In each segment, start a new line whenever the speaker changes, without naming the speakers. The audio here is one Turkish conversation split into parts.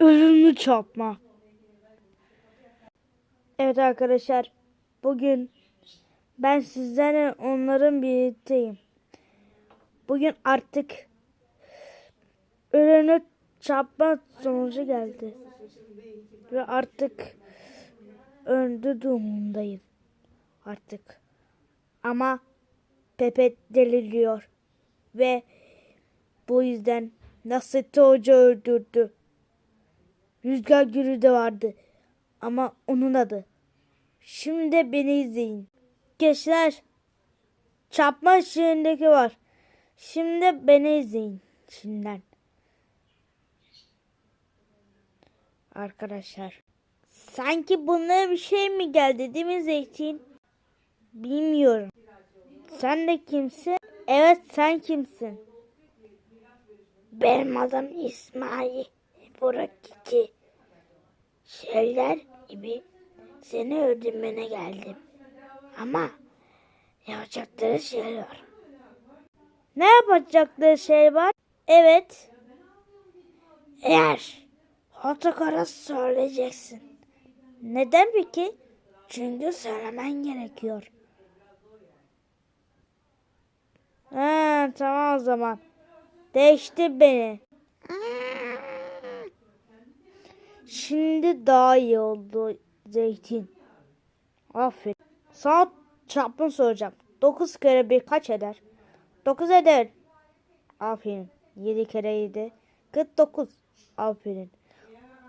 Ünlü çarpma. Evet arkadaşlar. Bugün ben sizlerle onların birlikteyim. Bugün artık ölene çarpma sonucu geldi. Ve artık öldü durumundayım. Artık. Ama Pepe deliriyor. Ve bu yüzden Nasrettin Hoca öldürdü. Rüzgar Gürü de vardı ama onun adı. Şimdi de beni izleyin. Gençler çarpma ışığındaki var. Şimdi de beni izleyin şimdiden. Arkadaşlar. Sanki bunlara bir şey mi geldi değil mi Zeytin? Bilmiyorum. Sen de kimsin? Evet sen kimsin?
Benim adım İsmail Burak 2. Şöller gibi seni öldürmene geldim. Ama yapacakları şey var.
Ne yapacakları şey var? Evet.
Eğer Otokara söyleyeceksin.
Neden peki?
Çünkü söylemen gerekiyor.
Ha, tamam o zaman. Değişti beni. Şimdi daha iyi oldu Zeytin. Aferin. Sana çarpım soracağım. 9 kere 1 kaç eder? 9 eder. Aferin. 7 kere 7. 49. Aferin.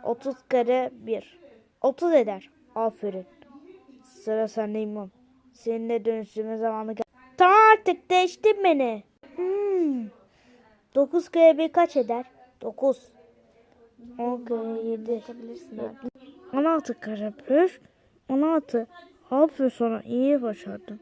30 kere 1. 30 eder. Aferin. Sıra sende imam. Seninle dönüştürme zamanı geldi. Tamam artık değiştin beni. Hmm. 9 kere 1 kaç eder? 9. 10 kere 7. 16 kere 1. 16. Aferin sana iyi başardın.